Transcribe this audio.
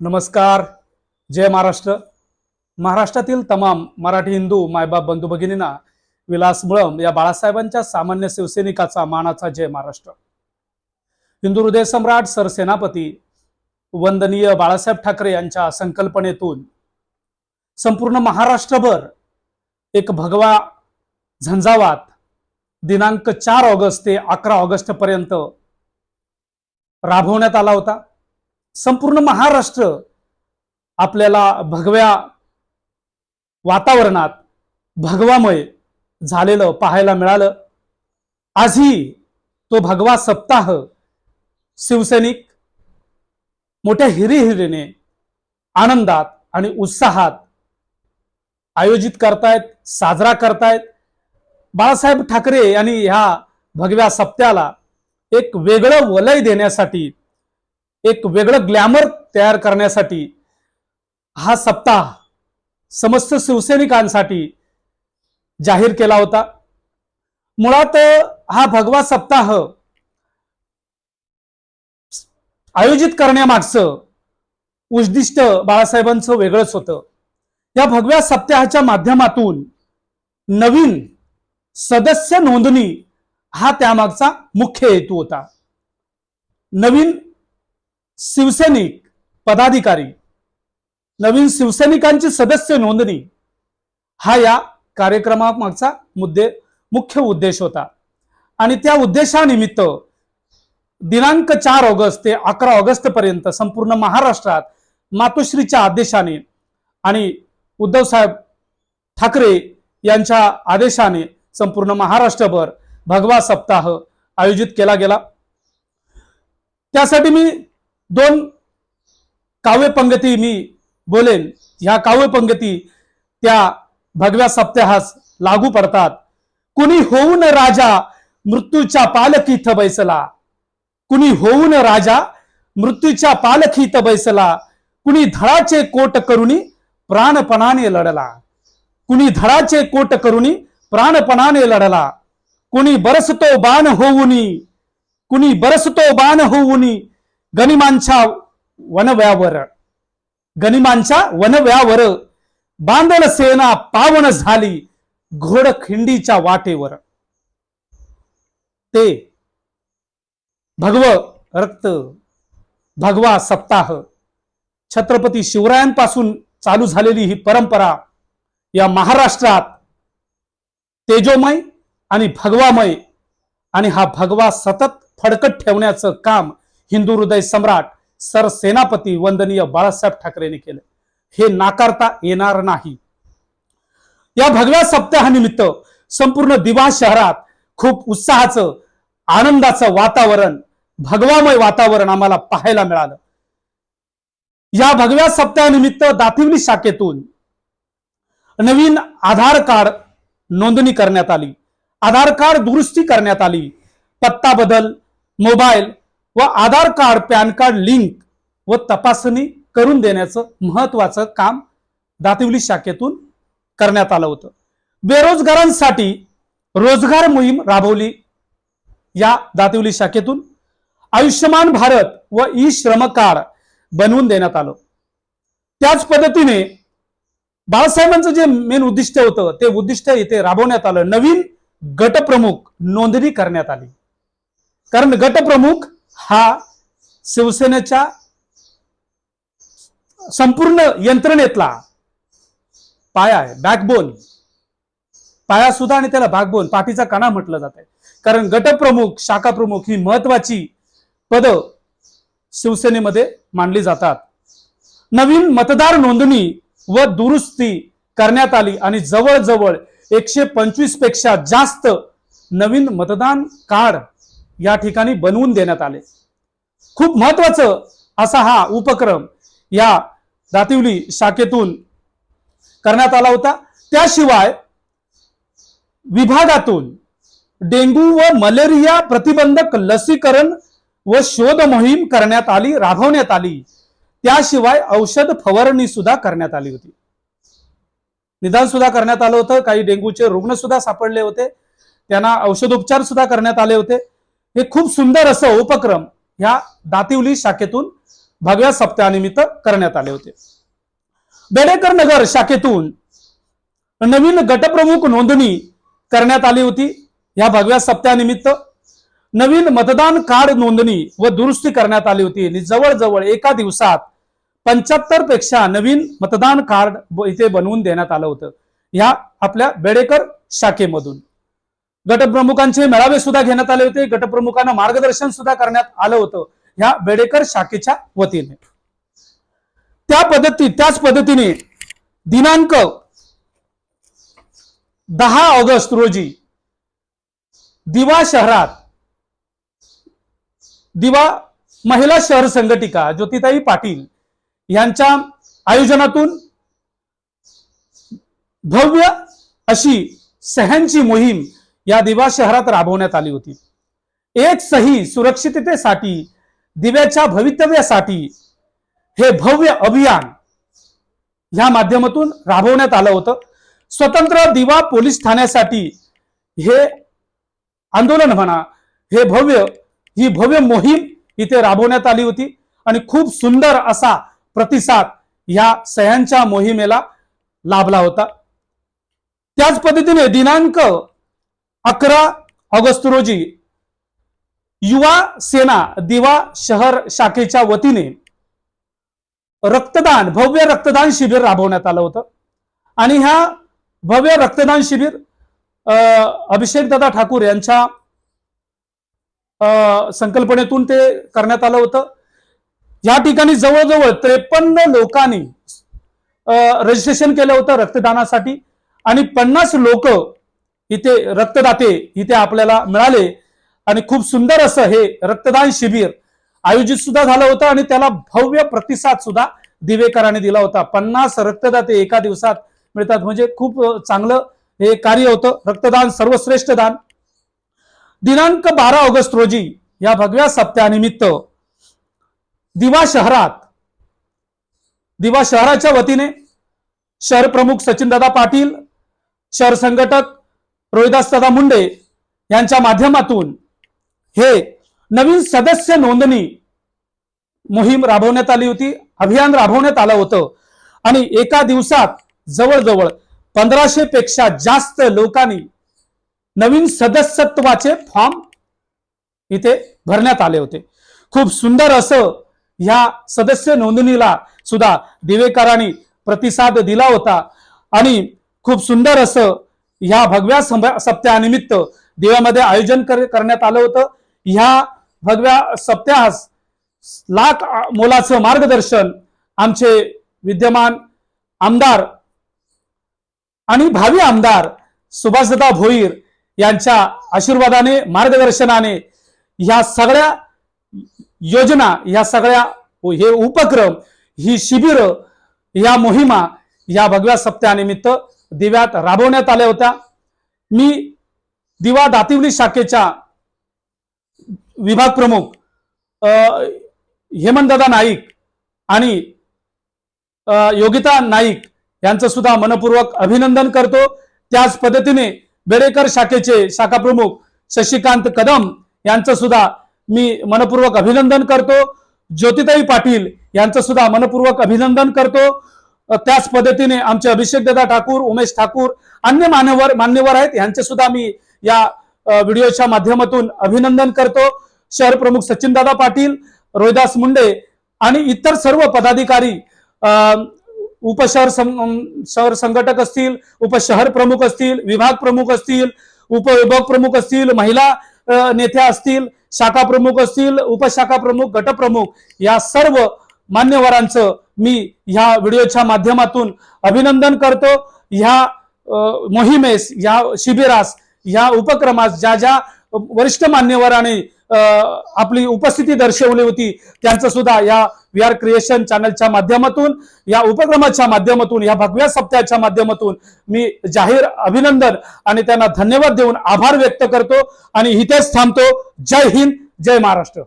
नमस्कार. जय महाराष्ट्र. महाराष्ट्रातील तमाम मराठी हिंदू मायबाप बंधू भगिनींना विलास मुळम या बाळासाहेबांच्या सामान्य शिवसैनिकाचा मानाचा जय महाराष्ट्र. हिंदू हृदय सम्राट सरसेनापती वंदनीय बाळासाहेब ठाकरे यांच्या संकल्पनेतून संपूर्ण महाराष्ट्रभर एक भगवा झंझावात दिनांक चार ऑगस्ट ते अकरा ऑगस्ट पर्यंत राबवण्यात आला होता. संपूर्ण महाराष्ट्र आपल्याला भगव्या वातावरणात भगवामय झालेलं पाहायला मिळालं. आजही तो भगवा सप्ताह शिवसैनिक मोठ्या हिरीहिरीने आनंदात आणि उत्साहात आयोजित करतायत साजरा करतायत. बाळासाहेब ठाकरे यांनी ह्या भगव्या सप्त्याला एक वेगळं वलय देण्यासाठी एक वेगळं ग्लॅमर तयार करण्यासाठी हा सप्ताह समस्त शिवसैनिकांसाठी जाहीर केला होता. मुळात हा भगवा सप्ताह आयोजित करण्यामागचं उद्दिष्ट बाळासाहेबांचं वेगळंच होतं. या भगव्या सप्ताहाच्या माध्यमातून नवीन सदस्य नोंदणी हा त्यामागचा मुख्य हेतू होता. नवीन शिवसैनिक पदाधिकारी नवीन शिवसैनिकांची सदस्य नोंदणी. हा या कार्यक्रमामागचा मुद्दे मुख्य उद्देश होता. आणि त्या उद्देशानिमित्त दिनांक चार ऑगस्ट ते अकरा ऑगस्ट पर्यंत संपूर्ण महाराष्ट्रात मातोश्रीच्या आदेशाने आणि उद्धवसाहेब ठाकरे यांच्या आदेशाने संपूर्ण महाराष्ट्रभर भगवा सप्ताह आयोजित केला गेला. त्यासाठी मी दोन काव्य पंगती मी बोलेन. ह्या काव्य पंगती त्या भगव्या सप्ताहास लागू पडतात. कुणी होऊन राजा मृत्यूच्या पालखीत बैसला. कुणी होऊन राजा मृत्यूच्या पालखीत बैसला. कुणी धडाचे कोट करुणी प्राणपणाने लढला. कुणी धडाचे कोट करुणी प्राणपणाने लढला. कुणी बरसतो बाण होऊनी. कुणी बरसतो बाण होऊनी. गनिमांच्या वनव्यावर गनिमांच्या वनव्यावर बांधल सेना पावन झाली घोडखिंडीच्या वाटेवर. ते भगव रक्त भगवा सप्ताह छत्रपती शिवरायांपासून चालू झालेली ही परंपरा या महाराष्ट्रात तेजोमय आणि भगवामय आणि हा भगवा सतत फडकत ठेवण्याचं काम हिंदू हृदय सम्राट सरसेनापती वंदनीय बाळासाहेब ठाकरेंनी केलं. हे नाकारता येणार नाही. या भगव्या सप्ताहानिमित्त संपूर्ण दिवा शहरात खूप उत्साहाचं आनंदाचं वातावरण भगवामय वातावरण आम्हाला पाहायला मिळालं. या भगव्या सप्ताहानिमित्त दातिवली शाखेतून नवीन आधार कार्ड नोंदणी करण्यात आली. आधार कार्ड दुरुस्ती करण्यात आली. पत्ता बदल मोबाईल व Aadhaar card PAN card link व तपासणी करून देण्याचं महत्वाचं काम दातिवली शाखेतून करण्यात आलं होतं. बेरोजगारांसाठी रोजगार मोहीम राबवली या दातिवली शाखेतून आयुष्यमान भारत व ई श्रम कार्ड बनवून देण्यात आलं. त्याच पद्धतीने बाळासाहेबांचं जे मेन उद्दिष्ट होतं ते उद्दिष्ट इथे राबवण्यात आलं. नवीन गटप्रमुख नोंदणी करण्यात आली. कारण गटप्रमुख हा शिवसेनेच्या संपूर्ण यंत्रणेतला पाया आहे बॅकबोन पाया सुद्धा आणि त्याला बॅकबोन पाठीचा कणा म्हटलं जात आहे कारण गटप्रमुख शाखा प्रमुख ही महत्वाची पद शिवसेनेमध्ये मांडली जातात. नवीन मतदार नोंदणी व दुरुस्ती करण्यात आली आणि जवळजवळ एकशे पंचवीसपेक्षा जास्त नवीन मतदान कार्ड या ठिकाणी बनवून देण्यात आले. खूप महत्वाचं असा हा उपक्रम या दातिवली शाखेतून करण्यात आला होता. त्याशिवाय विभागातून डेंग्यू व मलेरिया प्रतिबंधक लसीकरण व शोध मोहीम करण्यात आली राबवण्यात आली. त्याशिवाय औषध फवारणी सुद्धा करण्यात आली होती. निदान सुद्धा करण्यात आलं होतं. काही डेंग्यूचे रुग्ण सुद्धा सापडले होते. त्यांना औषधोपचार सुद्धा करण्यात आले होते. हे खूप सुंदर असं उपक्रम ह्या दातिवली शाखेतून भगव्या सप्ताहानिमित्त करण्यात आले होते. बेडेकर नगर शाखेतून नवीन गटप्रमुख नोंदणी करण्यात आली होती. या भगव्या सप्ताहानिमित्त नवीन मतदान कार्ड नोंदणी व दुरुस्ती करण्यात आली होती. आणि जवळजवळ एका दिवसात पंच्याहत्तरपेक्षा नवीन मतदान कार्ड इथे बनवून देण्यात आलं होतं. ह्या आपल्या बेडेकर शाखेमधून. गटप्रमुखांचे मेळावे सुद्धा घेण्यात आले होते. गटप्रमुखांना मार्गदर्शन सुद्धा करण्यात आलं होतं. ह्या बेडेकर शाखेच्या वतीने. त्या पद्धती त्याच पद्धतीने दिनांक दहा ऑगस्ट रोजी दिवा शहरात दिवा महिला शहर संघटिका ज्योतिताई पाटील यांच्या आयोजनातून भव्य अशी सह्यांची मोहीम या दिवा शहरात राबवण्यात आली होती. एक सही सुरक्षिततेसाठी दिव्याच्या भवितव्यासाठी हे भव्य अभियान ह्या माध्यमातून राबवण्यात आलं होतं. स्वतंत्र दिवा पोलीस ठाण्यासाठी हे आंदोलन म्हणा हे भव्य ही भव्य मोहीम इथे राबवण्यात आली होती आणि खूप सुंदर असा प्रतिसाद ह्या सह्यांच्या मोहिमेला लाभला होता. त्याच पद्धतीने दिनांक अकरा ऑगस्ट रोजी युवा सेना दिवा शहर शाखेच्या वतीने रक्तदान भव्य रक्तदान शिबिर राबवण्यात आलं होतं. आणि ह्या भव्य रक्तदान शिबिर अभिषेक दादा ठाकूर यांच्या संकल्पनेतून ते करण्यात आलं होतं. या ठिकाणी जवळजवळ त्रेपन्न लोकांनी रजिस्ट्रेशन केलं होतं रक्तदानासाठी. आणि पन्नास लोक इथे रक्तदाते इथे आपल्याला मिळाले. आणि खूप सुंदर असं हे रक्तदान शिबिर आयोजित सुद्धा झालं होतं आणि त्याला भव्य प्रतिसाद सुद्धा दिवेकरांनी दिला होता. पन्नास रक्तदाते एका दिवसात मिळतात. म्हणजे खूप चांगलं हे कार्य होतं. रक्तदान सर्वश्रेष्ठ दान. दिनांक बारा ऑगस्ट रोजी या भगव्या सप्त्यानिमित्त दिवा शहरात दिवा शहराच्या वतीने शहर प्रमुख सचिनदादा पाटील शहर संघटक रोहिदास दादा मुंडे यांच्या माध्यमातून हे नवीन सदस्य नोंदणी मोहीम राबवण्यात आली होती अभियान राबवण्यात आलं होतं. आणि एका दिवसात जवळजवळ पंधराशे पेक्षा जास्त लोकांनी नवीन सदस्यत्वाचे फॉर्म इथे भरण्यात आले होते. खूप सुंदर असं ह्या सदस्य नोंदणीला सुद्धा दिवेकरांनी प्रतिसाद दिला होता. आणि खूप सुंदर असं ह्या भगव्या संभ- सप्त्यानिमित्त दिव्यामध्ये आयोजन करण्यात आलं होतं. ह्या भगव्या सप्त्यास लाख मोलाचं मार्गदर्शन आमचे विद्यमान आमदार आणि भावी आमदार सुभाषदा भोईर यांच्या आशीर्वादाने मार्गदर्शनाने ह्या सगळ्या योजना ह्या सगळ्या हे उपक्रम ही शिबिर या मोहिमा या भगव्या सप्त्यानिमित्त दिव्यात राबवण्यात आल्या होत्या. मी दिवा दातिवली शाखेच्या विभाग प्रमुख अ, हेमंतदादा नाईक आणि योगिता नाईक यांचं सुद्धा मनपूर्वक अभिनंदन करतो. त्याच पद्धतीने बेडेकर शाखेचे शाखा प्रमुख शशिकांत कदम यांचं सुद्धा मी मनपूर्वक अभिनंदन करतो. ज्योतिताई पाटील यांचं सुद्धा मनपूर्वक अभिनंदन करतो. त्याच पद्धतीने आमचे अभिषेक दादा ठाकूर उमेश ठाकूर अन्य मान्यवर मान्यवर आहेत. यांचे सुद्धा मी या व्हिडिओच्या माध्यमातून अभिनंदन करतो. शहर प्रमुख सचिनदादा पाटील रोहिदास मुंडे आणि इतर सर्व पदाधिकारी उपशहर सं- शहर संघटक असतील उपशहर प्रमुख असतील विभाग प्रमुख असतील उपविभाग प्रमुख असतील महिला नेत्या असतील शाखा प्रमुख असतील उपशाखा प्रमुख गटप्रमुख या सर्व मान्यवरांचं मी ह्या व्हिडिओच्या माध्यमातून अभिनंदन करतो. ह्या मोहिमेस या शिबिरास या उपक्रमास ज्या ज्या वरिष्ठ मान्यवरांनी आपली उपस्थिती दर्शवली होती त्यांचं सुद्धा या वी आर क्रिएशन चॅनलच्या माध्यमातून या उपक्रमाच्या माध्यमातून या भगव्या सप्त्याच्या माध्यमातून मी जाहीर अभिनंदन आणि त्यांना धन्यवाद देऊन आभार व्यक्त करतो आणि इथेच थांबतो. जय हिंद जय महाराष्ट्र.